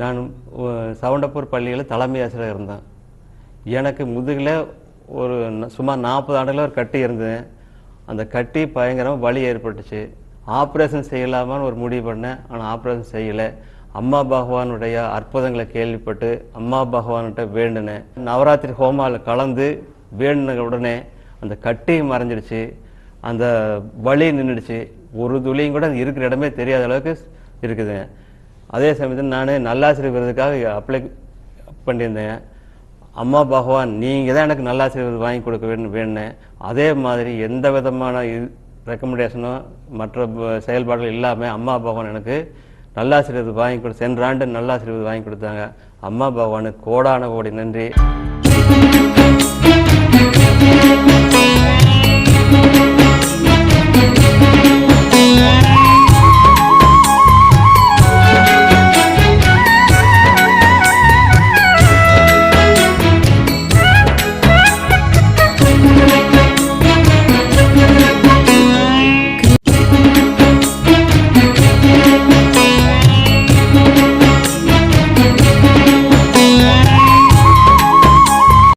நான் சவுண்டப்பூர் பள்ளியில் தலைமை ஆசிரியர் இருந்தேன். எனக்கு முதுகில் ஒரு சுமார் நாற்பது ஆண்டுகளில் ஒரு கட்டி இருந்தது. அந்த கட்டி பயங்கரமாக வலி ஏற்பட்டுச்சு. ஆப்ரேஷன் செய்யலாமான்னு ஒரு முடிவு பண்ணேன். ஆனால் ஆப்ரேஷன் செய்யலை. அம்மா பகவானுடைய அற்புதங்களை கேள்விப்பட்டு அம்மா பகவான்கிட்ட வேண்டினேன். நவராத்திரி ஹோமாவில் கலந்து வேண்டின உடனே அந்த கட்டியும் மறைஞ்சிடுச்சு. அந்த வலி நின்றுடுச்சு ஒரு துளியும் கூட இருக்கிற இடமே தெரியாத அளவுக்கு இருக்குதுங்க அதே சமயத்தில் நான் நல்லாசிரியர் விருதுக்காக அப்ளை பண்ணியிருந்தேன். அம்மா பகவான் நீங்கள் தான் எனக்கு நல்லாசிரியர் விருது வாங்கி கொடுக்க வேணும் வேணுனேன். அதே மாதிரி எந்த விதமான இது ரெக்கமெண்டேஷனோ மற்ற செயல்பாடுகள் இல்லாமல் அம்மா பகவான் எனக்கு நல்லாசிரியர் வாங்கி கொடு சென்ற ஆண்டு நல்லாசிரியர் வாங்கி கொடுத்தாங்க. அம்மா பகவானுக்கு கோடான கோடி நன்றி.